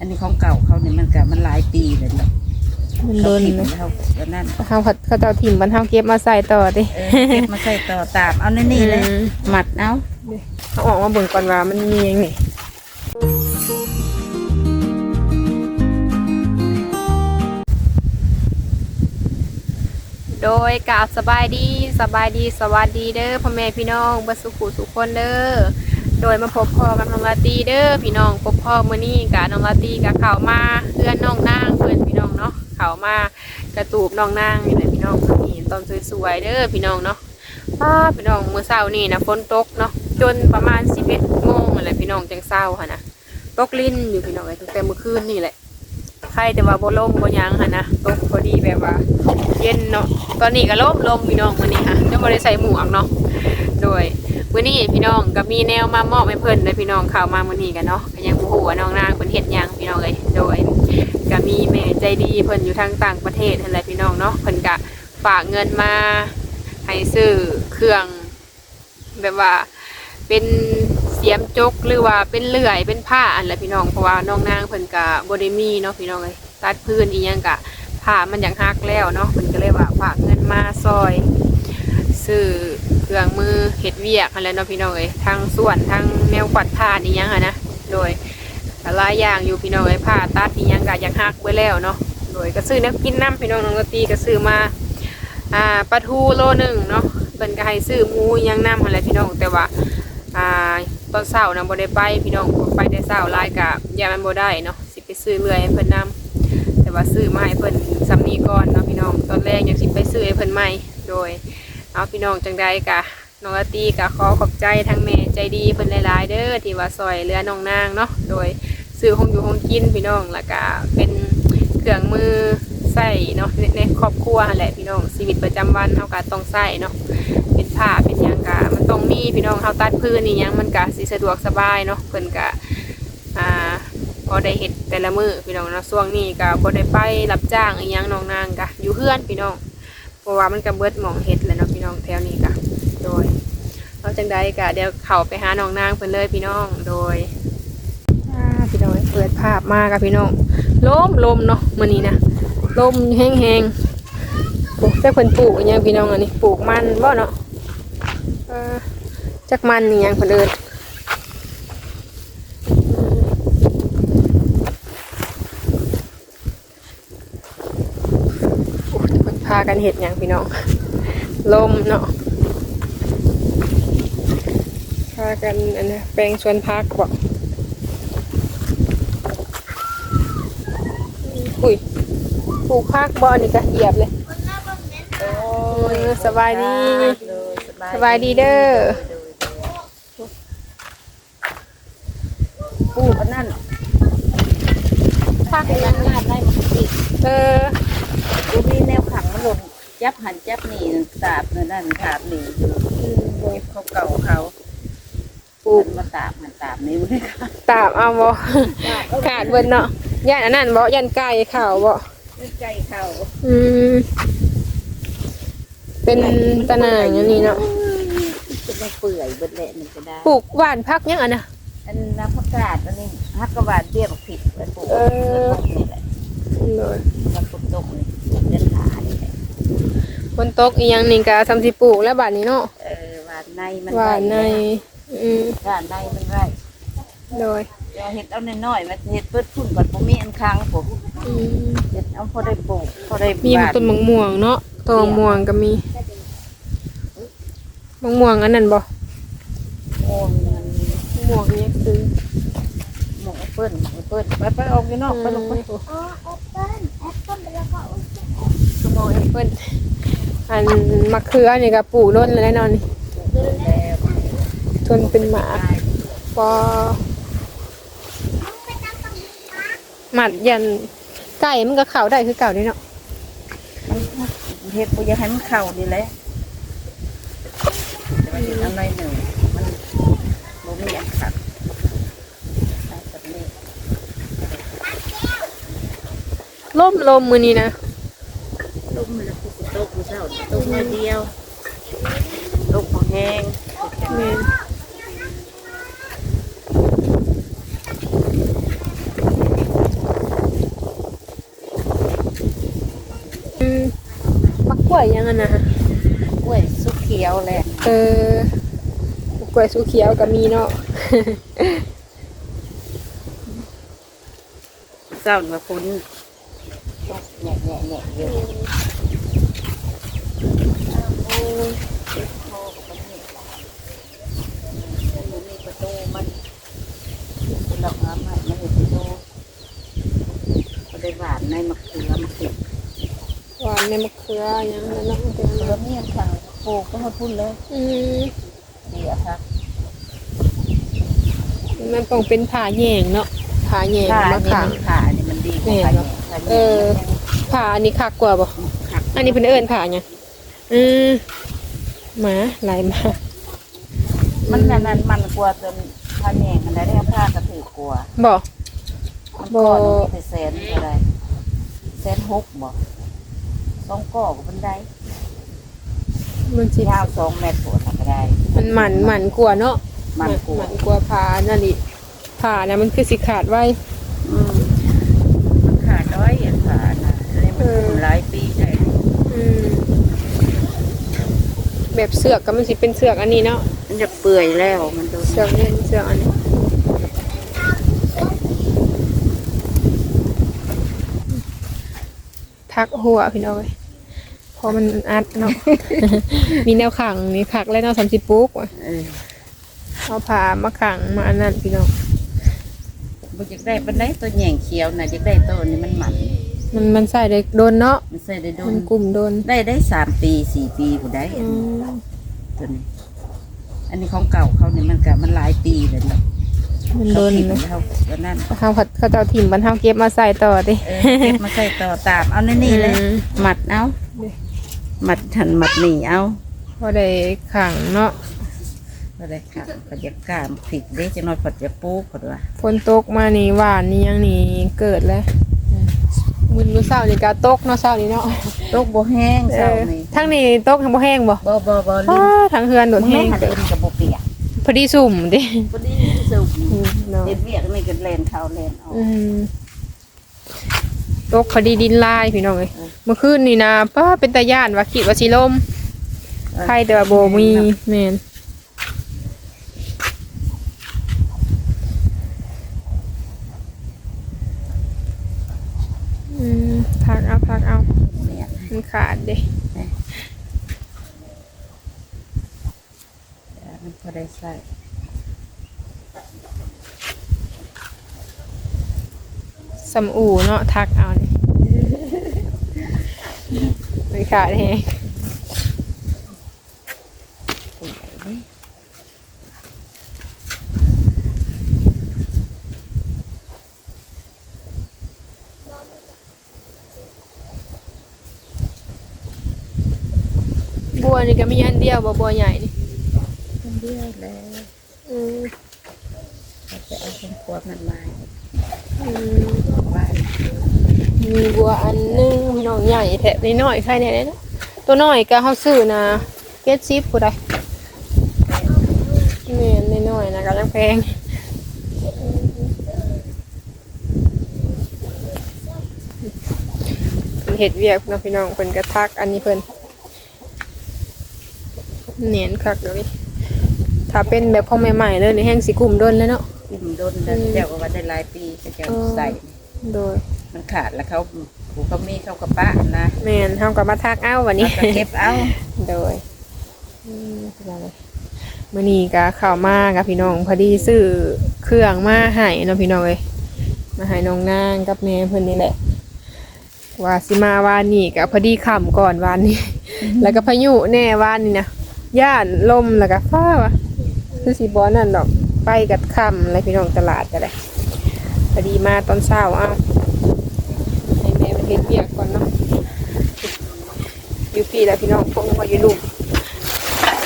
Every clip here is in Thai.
อันนี้ของเก่าเขาเนี่ยมันก็มันหลายปีเลยเนาะมันเขาโดนถิ่มเลยเขาก็นั่นเขาผัดเขาเจ้าถิ่มบันเทาเก็บมาใส่ต่อดิเออเก็บมาใส่ต่อตามเอาในนี่เลยอืมหมัดเอาเอาออกมาเบิ่งก่อนว่ามันมีอย่างนี่โดยกราบสบายดีสบายดีสวัสดีเด้อพ่อแม่พี่น้องเบัสุขุสุขคนเด้อ โดยมาพบพ่อกับน้องลาตีเด้อพี่น้องพบพ่อมื้อนี้กับน้องลาตีกับเขามาเพื่อนน้องนางเพื่อนพี่น้องเนาะเขามากระตูบน้องนางนี่แหละพี่น้องนี่ตอนสวยๆเด้อพี่น้องเนาะป้าพี่น้องเมื่อเช้านี่นะฝนตกเนาะจนประมาณสิบเอ็ดโมงอะไรพี่น้องจังเศร้าค่ะนะตกลิ้นอยู่พี่น้องเลยตั้งแต่เมื่อคืนนี่แหละใครแต่ว่าบ่ลมบ่ยังค่ะนะตกพอดีแบบว่า เย็นเนาะตอนนี้ก็ลมลมพี่น้องวันนี้ค่ะจะบ่ได้ใส่หมวกเนาะโดย วันนี้พี่น้องก็มีแนวมามอบให้เพิ่นเลยพี่น้องข่าวมามื้อนี้กันเนาะก็ยังบ่ฮู้ว่าน้องนางเพิ่นเฮ็ดหยังพี่น้องเอ้ยโดยก็มีแม่ใจดีเพิ่นอยู่ทางต่างประเทศนั่นแหละพี่น้องเนาะเพิ่นก็ฝากเงินมาให้ซื้อเครื่องแบบว่าเป็นเสียมจกหรือว่าเป็นเลื่อยเป็นผ้าอันแหละพี่น้องเพราะว่าน้องนางเพิ่นกะบไดมีเนาะพี่น้องเลยตัดพื้นอีหยังกะผ้ามันอย่างฮักแล้วเนาะเพิ่นก็เลยว่าฝากเงินมาซอยซื้อเครื่องมือ เฮ็ดเวียกอะไรเนาะพี่น้องเลยทั้งส่วนทั้งแนวปัดผ้าอีหยังอะนะโดยหลายอย่างอยู่พี่น้องเลยผ้าตัดอีหยังกะย่างฮักไว้แล้วเนาะโดยก็ซื้อแนวกินน้ำพี่น้องน้องกตีก็ซื้อมาอ่าปลาทูโลหนึ่งเนาะเป็นก็ให้ซื้อหมูยังน้ำอะไรพี่น้องแต่ว่าอ่าตอนเช้านะบ่ได้ไปพี่น้องไปแต่เช้าหลายกะยามันบ่ได้เนาะสิไปซื้อเรื่อยให้เพิ่นน้ำแต่ว่าซื้อมาให้เพิ่นสำนีก่อนเนาะพี่น้องตอนแรกยังสิไปซื้อให้เพิ่นใหม่โดยเอาพี่น้องจังใดกะ น้องอาตีกะขอขอบใจทั้งแม่ใจดีเพิ่นหลายๆเด้อที่ว่าซอยเหลือน้องนางเนาะโดยซื้อของอยู่ของกินพี่น้องแล้วก็เป็นเครื่องมือใส่เนาะในครอบครัวแหละพี่น้องชีวิตประจำวันเฮาก็ต้องใส่เนาะเป็นผ้าเป็นหยังกะมันต้องมีพี่น้องเฮาตัดพื้นนี่หยังมันก็สิสะดวกสบายเนาะเพิ่นก็อ่าพอได้เฮ็ดแต่ละมื้อพี่น้องเนาะช่วงนี้ก็บ่ได้ไปรับจ้างอีหยังน้องนางก็อยู่เฮือนพี่น้องเพราะว่ามันก็เบิดหม่องเฮ็ดแล้วเนาะพี่น้องแถวนี้ก็ โดยเอาจังใดก็เดี๋ยวเข้าไปหาน้องนางเพิ่นเลยพี่น้องโดยอ่าพี่น้องเปิดภาพมากับพี่น้องลมลมเนาะมื้อนี้นะลมแห้งๆปลูกแต่เพิ่นปลูกอหยังพี่น้องอันนี้ปลูกมันบ่เนาะเออจักมันนี่ยังเพิ่นเอิ้นโอ้ยเพิ่นพากันเฮ็ดหยังพี่น้อง ลมเนาะพา กันอันนี้แปลงสวนพักบ่อุ้ยปลูกผักบอนี่ก็เหยียบเลยโอ้เออสบายดีเลยสบายดีเด้อปูอันนั่นผักไอ้นั่นลาดได้มาติเออปูมีแนวขังมันหล่นจับหันจับนี่ตาบนั่นนั่นตาบนี่เก็บเขาเก่าเขา ปูมาตาบหันตาบนี่เลยค่ะตามเอาบ่ขาดเบิ่นเนาะย่านอันนั้นบ่ย่านไก่ข่าวบ่ใจเขาอืมเป็นตะนางอย่างนี้เนาะจะไม่เปื่อยเบิดแหละนี่ก็ได้ปลูกหว่านผักยังอันน่ะอันน้ำผักกาดอันนี้ฮักกะบาดเบี้ยบักผิดไปปลูกเออนี่แหละเลยมันฝนตกนี่เดินขานี่แหละฝนตกอีหยังนี่ก็ทำสิปลูกแล้วบัดนี้เนาะเออหวานในมันหวานใน อืมหวานในมันไรโดยเดี๋ยวเห็ดเอาน้อยๆมาเห็ดเปิดพุ่นก่อนผมมีอันค้างผมอืมเห็ดเอาพอได้ปลูกพอได้มีหวานต้นมะม่วงเนาะต้นมะม่วงก็มีมะม่วงอันนั้นบ่โอ้ยมันมะม่วงนี่คือหมกเปิ้ลหมกเปิ้ลไปไปออกไปนอกไปลงไปอ๋อแอปเปิ้ลแอปเปิ้ลแล้วก็อุ้ยสมองแอปเปิ้ลอันมะเขือนี่ก็ปลูกล้นเลยแน่นอนนี่แล้ว ทนเป็นหมาปอหมัดยันไก่มันก็เข่าได้คือเก่านี่เนาะเห็ดปุยากให้มันเข่าดีแหละแต่ว่าเห็ดเอาหน่อยหนึ่งมันบ่มีอันขัดใส่แบบนี้ล่มลมมือนี้นะต้มมันแล้วกูก็ต้มกูเช้าต้มมาเดียวต้มของแห้ง กล้วยยังอันนะกล้วยสุกเขียวแหละเออกล้วยสุเขียวก็มีเนาะเจ้ามาพ้นแหน่แหน่แหน่เยอะมันมีประตูมันเป็นดอกน้ำใหม่มันเห็นประตูก็ได้หวานในมะเขือมะเขือ หวานในมะเขือยังนั่นเนาะเป็นเขือเมี่ยงขังปลูกก็มาพุ่นเลยอืมเดียวครับมันต้องเป็นผ่าแยงเนาะผ่าแยงขามานี่ขังมันขานี่มันดีกว่าแม่นขาเนาะขาเออผ่าอันนี้คักกว่าบ่ขักอันนี้เป็นเอิญผ่าเนี่ยอืมหมาหลายหมามันนั่นนั่นมันกลัวจนพาแหน่งอะไรได้ผ้ากระถือกลัวบ่มันบ่ก่อนมีแต่แสนอะไรแสนหกบ่ สองก่อก็บันไดมันสิยาวสองเมตรปวดก็ได้ มันหมันหมันกว่าเนาะมันกลัวหมันกว่าผ่านั่นดิผ่านะมันคือสิขาดไว้อืมมันขาดร้อยอะขาดนะอันนี้มันคุมหลายปีได้อืมแบบเสือกก็มันสิเป็นเสือกอันนี้เนาะมันจะเปื่อยแล้วมันโดนเสือกเนี่ยเสือกอันนี้ทักหัวพี่น้องเอ้ยเพอมันอัดเนาะ มีแนวขังนี่ขักแล้วเนาะสามสิบปุ๊กว่ะเออเอาผ้ามาขังมาอันนั้นพี่น้องมันจะได้บันไดตัวแหน่งเขียวนะจะได้ตัวนี้มันหมันมันมันใส่ได้โดนเนาะ มันใส่ได้โดมันนกลุ่มโดนได้ได้สามปีสี่ปีผู้ได้อืมตัวนี้ อันนี้ของเก่าเขาเนี่ยมันกับมันหลายปีเลยเนาะมันโดนเขานะถิ่เขาตัวนั้นเขาเขาเขาจะเอาถิ่มบันเทาเก็บมาใส่ต่อดิ เออเก็บมาใส่ต่อตามเอาในนี่เลยอืม หมัดเอานี่ หมัดหันหมัดหนีเอาพอได้ขังเนาะก็ได้ค่ะก็จะกล้ามผิดเด้จะนอนผัดจะปลูกผัดว่าฝนตกมานี่หวานนี่ยังนี่เกิดแล้วมุนมื้อเช้านี่ก็ตกเนาะเช้านี่เนาะตกบ่แห้งเอเช้าอนี่ทั้งนี้ตกทั้งบ่แห้งบ่บ่บ่บ่อ้าลิ้นทั้งเฮือนโดดมึงแห้แม่งหันเดินกับบ่เปียกพอดีสุ่มดิพอดีสุกอืมเนาะเด็ดเวียกนี่ก็แลนเขาแลนออกอืม ตกพอดีดินลายพี่น้องเอ้ยเมื่อคืนนี่นะป้าเป็นตาย่านว่าคิดว่าสิล่มใครแต่ว่าบ่มีแม่นอืมพักเอาพักเอาเนี่ยมันขาดเด้มันพอได้ใส่สำอูเนาะทักเอานี่มัน ขาดแฮงบัวนี่ก็มีอันเดียวบ่บัวใหญ่นี่คนเดียวแล้วอืมเราจะเอาเป็นขวดมันมาอืมไว้ มีบัวอันหนึงพี่น้องใหญ่แถบน้อยๆใครเนี่ยนะตัวน้อยก็เฮาซื้อนะเก็ดซิปผู้ใดแม่นน้อยๆนะก็ยังแพงเพิ่นเฮ็ดเวียกเนาะพี่น้องเพิ่นก็ทักอันนี้เพิ่นเนียนคักเดี๋ยวนี้ถ้าเป็นแบบของใหม่ๆเลยนี่แห้งสิกลุ่มโดนแล้วเนาะกลุ่มโดนแล้วเจ้าก็ว่าได้หลายปีก็จะใส่โดย มันขาดแล้วเขาผูเขามีเขากระปะนะแม่นเฮาก็มาทักเอาวันนี้ แล้วก็เก็บเอาโดยอืมเป็นไรมื่อนี้ก็เข้ามากับพี่น้องพอดีซื้อเครื่องมาให้เนาะพี่น้องเลยมาให้น้องนางกับแม่เพิ่นนี่แหละ ว่าสิมาวานนี้ก็พอดีค่ำก่อนวานนี้ แล้วก็พายุแน่วานนี้นะย่านลมแล้วก็ฟ้าวะคือสีบอนั่นดอกไปกับค่ำอะไรพี่น้องตลาดก็ได้พอดีมาตอนเช้าอ้าวให้แม่มา เฮ็ดเวียกก่อนเนาะอยู่พี่แล้วพี่น้องพวกมาอยู่ลุม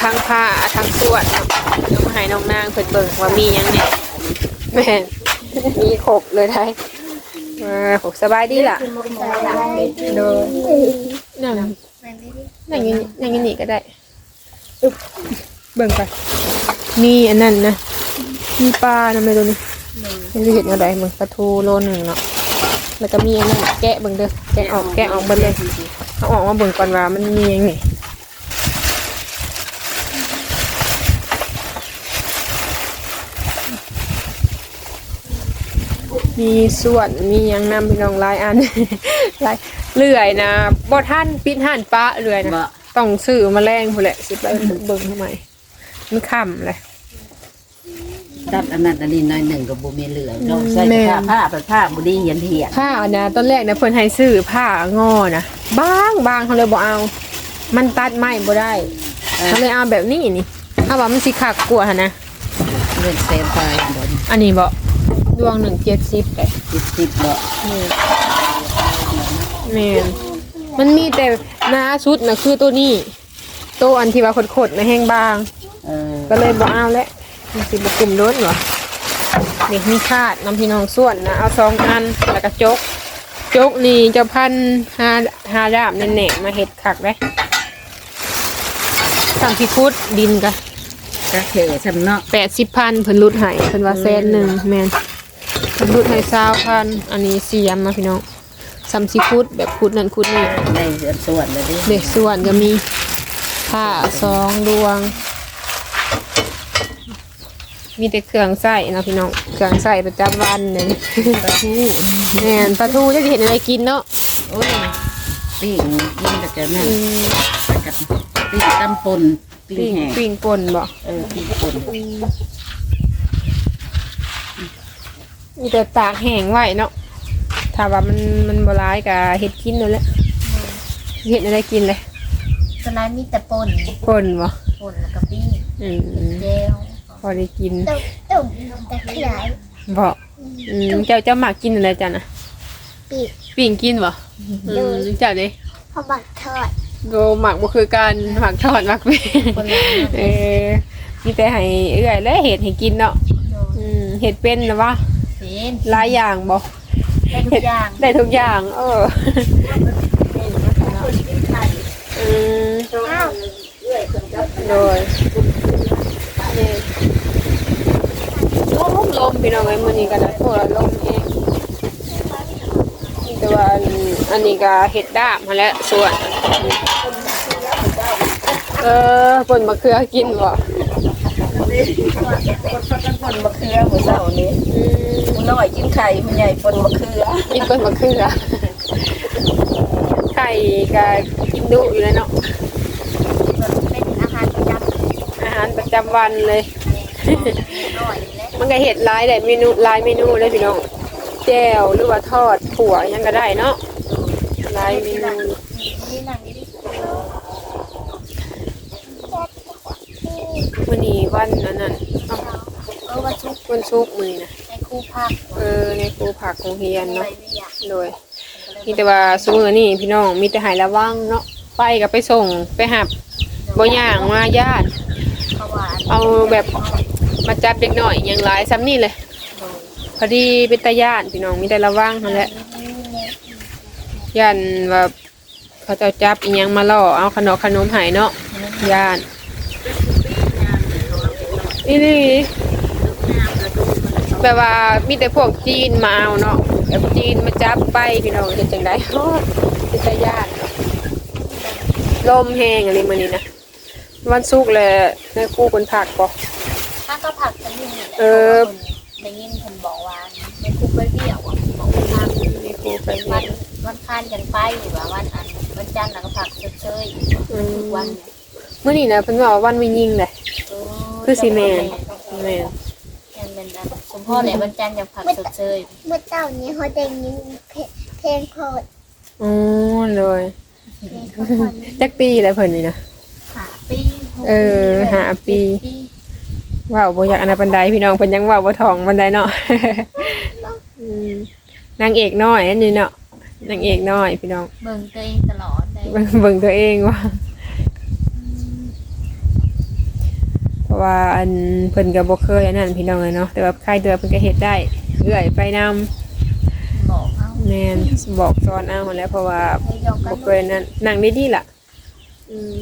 ทั้งผ้าทั้งสวดเนาะเดี๋ยวมาให้น้องนางเพิ่นเบิ่งว่ามีหยังเนี่ยแม่นมีครบเลยได้เออผมสบายดีล่ะโดยนั่งนั่งอยืนนั่งอยืนนี่ก็ได้อึ๊บเบิ่งไปมีอันนั้นนะมีปลานะไม่รู้นี่ไม่รู้เห็นอะไรเหมือนปลาทูโลหนึ่งเนาะ แล้วก็มีอันนั้นแกะเบิ่งเด้อแกะออกแกะออกเบิ่งเลยเอเอาออกมาเบิ่งก่อนว่ามันมีหยังนี่มีส่วนมีหยังนำพี่น้องหลายอันหลายเลื่อยนะบ่ท่านปิดห่านปะเลื่อยนะบ่ต้องซื้อมาแรงพู้นแหละสิไปเบิ่งทำไมมันค่ำเลย ตัดอันนั้นอันนี้หน้อยหนึ่งก็บ่มีเหลือเนาะใส่แม่ ผ้าผ้าไปผ้าบ่ดีเหียนเหียนผ้านะตอนแรกนะเพิ่นให้ซื้อผ้างอนะบางบางเขาเลยบ่เอา มันตัดไม้บ่ได้เขาเลยเอาแบบนี้นี่ถ้าว่ามันสิคักกว่าหั่นนะเงินเซนไปบ่อันนี้บ่ดวงหนึ่งเจ็ดสิบเลยสิบสิบบ่นี่แม่นมันมีแต่หน้าชุดนะคือตัวนี้ตัวอันที่ว่าขดๆนะแห้งบาง เออก็เลยบ่เอาแล้ว มันสิบ่กลุ่มโดนเหรอเด็กมีคาดน้ำพี่น้องส่วนนะเอาสองอันแล้วก็จกจกนี่เจะพันหาหาดาบแน่ๆมาเห็ดขักได้สั่งพิคุดดินกะกะเขซำเนาะแปดสิบพันเพิ่นรุดให้เพิ่นว่าแสนหนึ่งแมนเพิ่นรุดให้สาวพันอันนี้เสียมมาพี่น้องซัมซิคุดแบบคุดนั่นคุดนี่ได้เดือนส่วนเลยดิเด็กส่วนก็มีผ้าสองดวง มีแต่เครื่องใส่เนาะพี่น้อง เครื่องใส่ประจำวันหนึ่งปลาทูแม่นปลาทูจะเห็นอะไรกินเนาะโอ้ยปิ้งกินแต่จะนั่นอืมกับปิ้งตำปนปิ้งปิ้งแห้งปิ้งป่นบ่เออปิ้งปนมีแต่ตากแห้งไว้เนาะ ถ้าว่ามันมันบร้ายกับเห็ดกินนั่นแหละเห็ดอะไรกินเลยสไลด์มีแต่ป่นป่นบ่ป่นแล้วก็ปิ้งอืม เจลพ อได้กินตุ่มตุ่มแต่ขยายบ่อืมเจ้าเจ้าหมากกินอะไรจ้ะนะปีกปิ้งกินบ่อืมเจ้านี่พอบักทอดโกหมักบ่คือการหมักทอดหมักเป็นคนละอันเออมีแต่ให้เอื้อยและเห็ดให้กินเนาะโดนอืมเห็ดเป็นนะวะเป็นหลายอย่างบ่ได้ทุกอย่างได้ทุกอย่าง เอออืมอ้าว โดยนี่ลมลม พี่น้องไอ้มื้อนี้ก็ได้โทษละลมเองแต่ว่าอันอันนี้ก็เห็ดดาบมาแล้วส่วน เออผลมะเขือกินบ่คนพักกันปนมะเขือหัวเสานี้อืมผู้น้อยกินไข่ผู้ใหญ่ปนมะเขือกินผลมะเขือไข่ก็กินดุอยู่แล้วเนาะเป็นอาหารประจำอาหารประจำวันเลยหน่อยและ มันก็เห็ดหลายได้เมนูหลายเมนูเลยพี่น้องแจ่วหรือว่าทอดผัวยังก็ได้เนาะหลายเมนูนี่นั่งนี่ดิวันนี้วันนั้นน่ะอ้าวเออว่าชุกวันซุกร์มื้อนี้นะในคู่พักเออในครูผักโรงเรียนไปเนาะไม่อยากโดย มีแต่ว่าซุมื้อนี้พี่น้องมีแต่ใหายระวังเนาะไปก็ไปส่งไปหับบ่ย่างมาญาติเพราะว่าเอาแบบ มาจับเด็กหน่อยอย่างหลายซ้ำนี่เลย พอดีเป็นตาญาติพี่น้องมีแต่ระวังนั่นแหละย่านว่าเขาจะจับอีหยังมาล่อเอาขนมขนมหายเนาะย่านนี่นี่แบบว่ามีแต่พวกจีนมาเอาเนาะแบบจีนมาจับไปพี่น้องจะจังไดโอ้เป็นตาญาติลมแห้งอะไรมานี่นะวันศุกเลยในครู่คนผักบอก ถ้าก็ผักกันอยู่นี่เออ ได้ยินคนบอกว่าในคุกไปเบี้ยวอะบอกว่าทำในครูไปวัเรียนนวันค้านกันไปหรือว่าวันอันวันจันทร์แล้วก็ผักเฉยอืๆทุกมวันเนี่ยเมื่อนี้นะเพิ่นว่าวันไม่ยิงเลยเอคือสิแม่น แม่นแม่นเป็นอันสมพ่อแหละวันจันทร์อยากผักเฉยเมื่อเจ้านี้เขาได้ยินเพลงโพดอ๋อเลยเพลงเขาพอดจักปีแล้วเพิ่นนี่นะ ๆหาปีเออหาปี ว้าวบ่อยากอันนั้นปานใดพี่น้องเพิ่นยังเว้าบ่ท้องปานใดเนาะ อืมนางเอกน้อยอันนี้เนาะนางเอกน้อยพี่น้อง เบิ่งตัวเองตลอดได้เบิ่งเบิ่งตัวเองว่า เพราะว่าอันเพิ่นก็บ่เคยอันนั้นพี่น้องเลยเนาะแต่ว่าใครเดือเพิ่นก็เฮ็ดได้เอื้อยไปนำบอกเอาแม่นบอกสอนเอาหั้นแหล้วเพราะว่าให้ยอมกับ่นเคยนั่นนั่งดีๆล่ะ อืม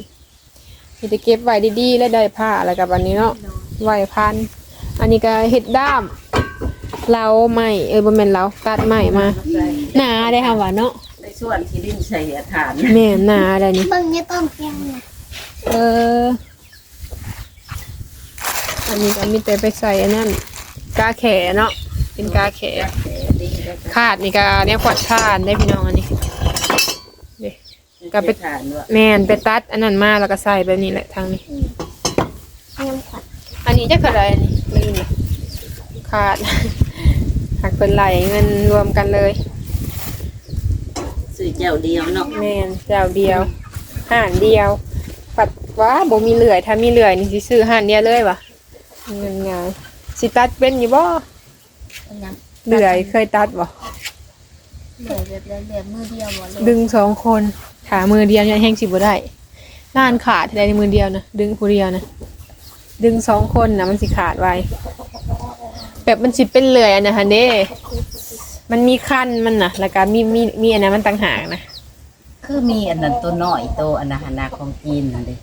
มีแต่เก็บไว้ดีๆ แล้วได้ผ้าแล้วกับอันนี้เนาะ ไว้พัน อันนี้ก็เฮ็ดด้ามเล้าไม้เออบ่แม่นเล้าตัดไม้มาหนาได้ค่ะว่าเนาะได้สส่วนที่ดินใส่ฐานแม่นนาอะไรนี่เบิ่งในกล่องเตียงนะเออ อันนี้ก็มีแต่ไปใส่อันนั้นกาแขเนาะเป็นกาแขดินก็ขาดนี่ก็เนี่ยขวดทานได้พี่น้องอันนี้เด้ก็ไปฐานด้วยแม่นไปตัด อันนั้นมาแล้วก็ใส่แบบนี้แหละทางนี้น้ำขวัญอั นนี้จะเกิดอะไรอันนี้ลืมเลยขาดหักเป็นไหลเงินรวมกันเลยซื้อเจ้าเดียวเนาะแม่นเจ้าเดียวห่านเดียวปัดว่าบ่มีเหลือยถ้ามีเหลือยนี่สิซื้อห่านเดียวเลยวะเงินงานสิตัดเป็นอยู่บ่เป็นยังเหลือยเคยตัดบ่เหลือแบบเหลือมือเดียวหมดเลยดึงสองคนขามือเดียวยังแห้งสิบ่ได้น่านขาดได้ในมือเดียวนะดึงผู้เดียวนะ ดึงสองคนนะมันสิขาดไวแบบมันสิเป็นเหลือยอันนะฮะเด้มันมีขั้นมันนะแล้วก็มีมีมีอันนั้นมันต่างหากนะคือมีอันนั้นตัวน้อยตัวอันนั้นหนาของจีนนั่นเด้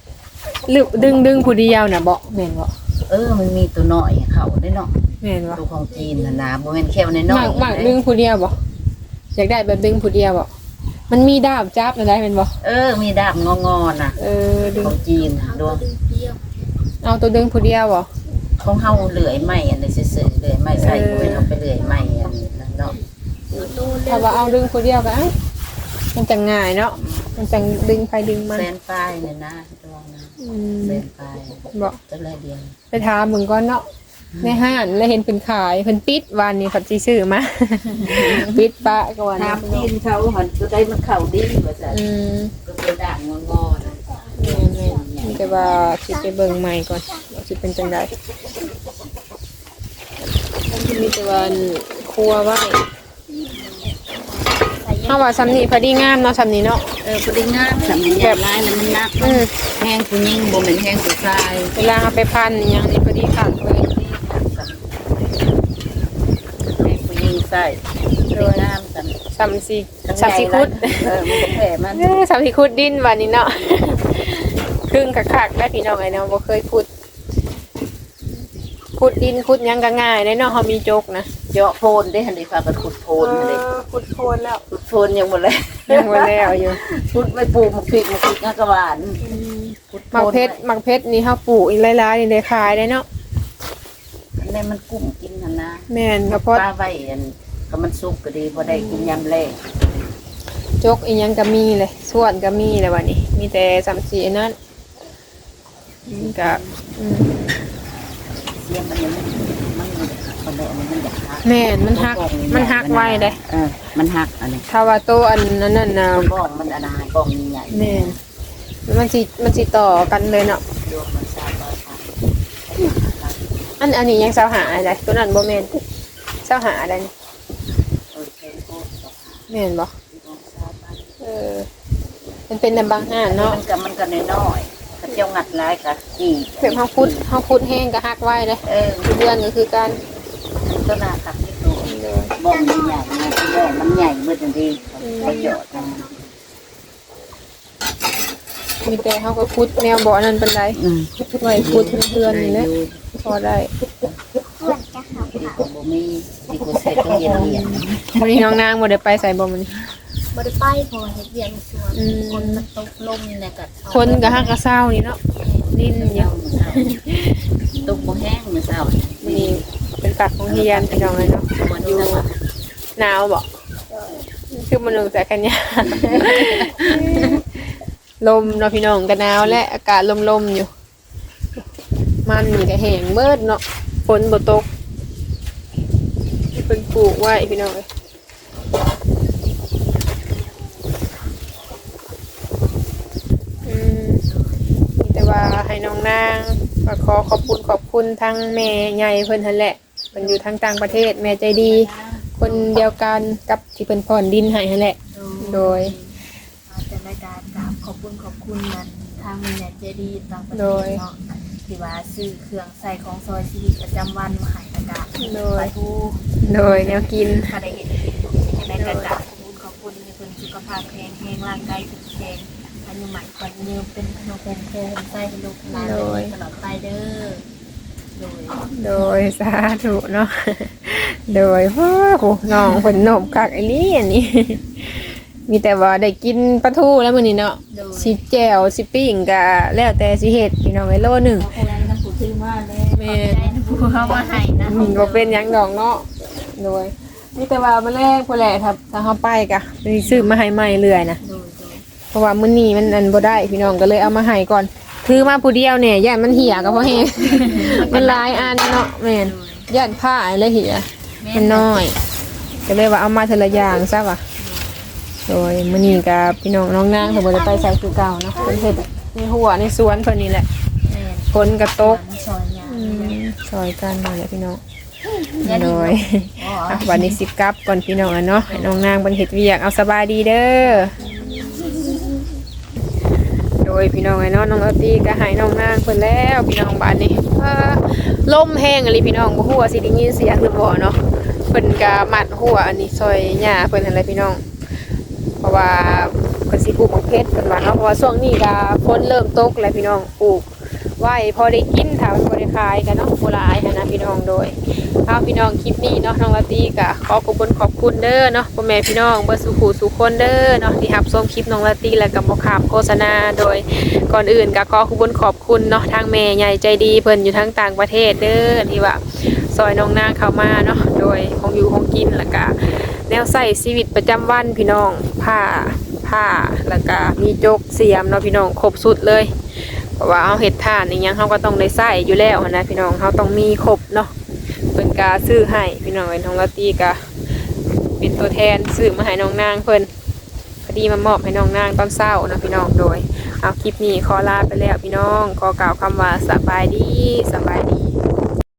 หรือดึงดึงผู้เดียวนะบ่แม่นบ่เออ มันมีตัวน้อยเขาได้เนาะแม่นบ่ตัวของจีนน่ะนะบ่แม่นแค่ในน้หอมายกหมากดึงผู้เดียวบ่อยากได้แบบดึงผู้เดียวบ่มันมีดาบจับนะได้แม่นบ่เออ มีดาบงอๆน่ะเออดึงของจีนดวง เดียวเอาตัวดึงผู้เดียวบ่ของเฮาเลื่อยไม้อันนี้ซื่อๆเลื่อยไม้ใส่ก็เป็นเอาไปเลื่อยไม้อันนั้นเนาะตู้เล็ถ้าว่าเอาดึงผู้เดียวก็เอ้ามันจะง่ายเนาะมันจะดึงไปดึงมาแซนปลายเนี่ยนะดวงนะอืมแซนปลายบ่ตัวละเดียวไปถามมึงก่อนเนาะในห้างแล้วเห็นเป็นขายเพิ่นปิดวันนี้เขาสิซื้อมาปิดปะก่อนถามจีนเขาหันตัวใดมันเข้าดีว่าซั่นอืมก็เป็นด่างงอๆนะแม่นๆมี แต่ว่าสิไปเบิ่งใหม่ก่อนว่าสิเป็นจังไดมีแต่ว่าครัวไว้เฮาว่าซำนี้พอดีงามเนาะซำนี้เนาะเออพอดีงามสำนี้แบบลายแล้วมันนักอืมแห้งผู้หญิงบ่แม่นแห้งผู้ชายเวลาเอาไปพันอหย่างนี้พอดีขาดเลยแห้งผู้หญิงใส่โดยงามกันสามสี่สามสี่คุดเออมันก็แผ่มัน เอ้ยสามสี่คุดดินวันนี้เนาะ ครึ่งคักๆได้พี่น้องไอ้เนาะบ่เคยขุดขุดดินขุดหยังก็ง่ายได้เนาะเฮามีจกนะเจาะโพนได้หั่นดิพากันขุดโพนหั่นดิเออขุดโคนแล้วขุดโพนยังบ่แล้วยังบ่แล้วอยู่ขุดไปปลูกมะพริกมะพริกงากระหวานขุดโพหมักนเพชรหมักเพชรนี่เฮาปลูกอีกหลายๆนี่ได้ขายได้เนาะอันนี้มันกุ้มกินหั่นนะแม่นก็เพราะป้าไว้อันก็มันสุกก็ดีพอได้กินยามแรกจกอีหยังก็มีเลยส่วนก็มีแล้ววันนี้ มีแต่สามสี่อันนั้น อืมก็อืมเสียงมันยังมันมันมันมันอยากหักแม่นมันหัก มันหักไว้เด้เออมันหักอันนี้ถ้าว่าโตอันนั้นน่ะนะบ้องมันอนนาบ้องใหญ่แม่นมันสิมันสิต่อกันเลยเนาะดวงมันสามร้อยค่ะอันอันนี้ยังเสาหาอะไรตัวนั้นบ่แม่นเสาหาอะไรนี่เออเป็นโคตรสองแม่นบ่ดวงสามพันเออมันเป็นในบางห้านเนาะ มันก็มันก็น้อยๆ เขาเจ้างัดร้ายกับกี่แบบเฮาคุดเฮาคุดแห้งก็หักไว้เลยเออทุเดือนก็คือการต้นนาขับที่ตัวบ้องมันใหญ่นะบ้องมันใหญ่เมื่อทันทีเขาเจาะกันมีแต่เฮาก็คุดแนวบ่อนั้นปานใดอืมไว้คุดเพื่อนๆนี่แหละพอได้ขวดจะขาวขาวบ่มีที่กูใส่ต้องเย็นเย็นวันนี้น้องนางบ่ได้ไปใส่บ่มื้อนี้ บ่ได้ไปเพอเฮ็ดเวียนสวนอืม คนมันตกลมเนี่ยก็เอาคนก็ฮักก็เศร้านี่เนาะดิ้นอยู่ตุกบ่แห้งมื้อเช้านี่เป็นปากของเฮียนพี่น้องเลยเนาะมันอยู่หนาวบ่คือมันลงจากกันยาลมเนาะพี่น้องก็หนาวและอากาศลมๆอยู่ มันนี่ก็แห้งเบิดเนาะฝนบ่ตกเป็นปลูกไว้พี่น้องเอ้ยอืมมีแต่ว่า ให้น้องนางก็ขอขอบคุณขอบคุณทั้งแม่ใหญ่เพิ่นหั่นแหละเพิ่นอยู่ทางต่างประเทศแม่ใจดี คนเดียวกันกับที่เพิ่นผ่อนดินให้หั่นแหละ โดยอาจจะรายการกราบขอบคุณขอบคุณนั้นทางแม่เจดีต่างประเทโดย ศเนาะที่ว่าซื้อเครื่องใส่ของซอยชีวิตประจำวันมาให้ประกาศโดยไปผู้โดยแนวกิน ถ้าได้เห็นในการกราบขอบคุณขอบคุณในคนสุขภาพแข็งแรงร่างกายแข็งแรง อายุหมันกว่ายืมเป็นขนมเป็นแค่ใส่ให้ลูกหลานได้ตลอดไปเด้อโดยโดยสาธุเนาะ โดยโอ้โหน้องเพิ่นโหนมคักไอ้นี่อันนี้ มีแต่ว่าได้กินปลาทูแล้วมื้อนี้เนาะโดยสิแจ่วสิปิ้งก็แล้วแต่สิเฮ็ดพี่น้องไอ้โลหนึงเขาคนนั้นน้ำปูซื้อมาเลยแม่ใจนะผู้เข้ามาให้นะอืมบ่เป็นหยังดอกเนาะโดยมีแต่ว่ามื้อแรกพุ่นแหละถ้าถ้าเฮาไปก็สิซื้อมาให้ใหม่เรื่อยนะโดยโดย เพราะว่ามื้อนี้มันอันบ่ได้พี่น้องก็เลยเอามาให้ก่อนถือมาผู้เดียวเนี่ยย่านมันเหี่ยก็เพราะแฮง มันหลายอันเนาะแม่นย่านผ้าเลยเหี่ยมันน้อย ก็เลยว่าเอามาทีละอย่างซะว่ะโดยมื้อนี้กับพี่น้องน้องนางเพิ่นบ่ได้ไปใส่คือเก่าเนาะเพิ่นเฮ็ดในหัวในสวนเพิ่นนี่แหละแม่นฝนก็ตกมันซอยยาอืมซอยกันนั่นแหละพี่น้องอย่าโดดียอ๋ออะวันนี้สิกลับก่อนพี่น้องอะเนาะให้น้องนางเพิ่นเฮ็ดเวียกเอาสบายดีเด้อโดยพี่น้องไอ้เนาะน้องเอาตีก็ให้น้องนางเพิ่นแล้วพี่น้องบ้านนี้อ่าลมแห้งอะไรพี่น้องบ่ฮู้ว่าสิได้ยินเสียงหรือบ่เนาะเพิ่นก็มัดหัวอันนี้ซอยหญ้าเพิ่นนั่นแหละพี่น้อง เพราะว่าเพิ่นสิปลูกมะเพชรเพิ่นว่าเนาะเพราะว่าช่วงนี้ก็ฝนเริ่มตกแล้วพี่น้องปลูกไว้พอได้กินถ้ามันบ่ได้ขายกันเนาะบ่หลายหันนะพี่น้องโดย เอาพี่น้องคลิปนี้เนาะน้องลาตีกะขอขอบคุณขอบคุณเด้อเนาะพ่อแม่พี่น้องเบอร์สุขูสุคนเด้อเนาะที่รับชมคลิปน้องลาตีและกับบ่ขามโฆษณาโดยก่อนอื่นก็ขอขอบคุณขอบคุณเนาะทางแม่ใหญ่ใจดีเพิ่นอยู่ทั้งต่างประเทศเด้อที่ว่าซอยน้องนางเข้ามาเนาะโดยของอยู่ของกินแล้วก็แนวใส่ชีวิตประจำวันพี่น้องผ้าผ้าแล้วก็มีจกเสียมเนาะพี่น้องครบสุดเลยเพราะว่าเอาเห็ดถ่านนี่ยังเขาก็ต้องได้ใส่อยู่แล้วนะพี่น้องเขาต้องมีครบเนาะ พิ่นกาซื้อให้พี่น้องเอ็นทองลาตีกาเป็นตัวแทนซื้อมาให้น้องนางเพิ่นพอดีมามอบให้น้องนางตอนเศร้านะพี่น้องโดย เอาคลิปนี้ขอลาไปแล้วพี่น้องขอกล่าวคำว่าสบายดีสบายดี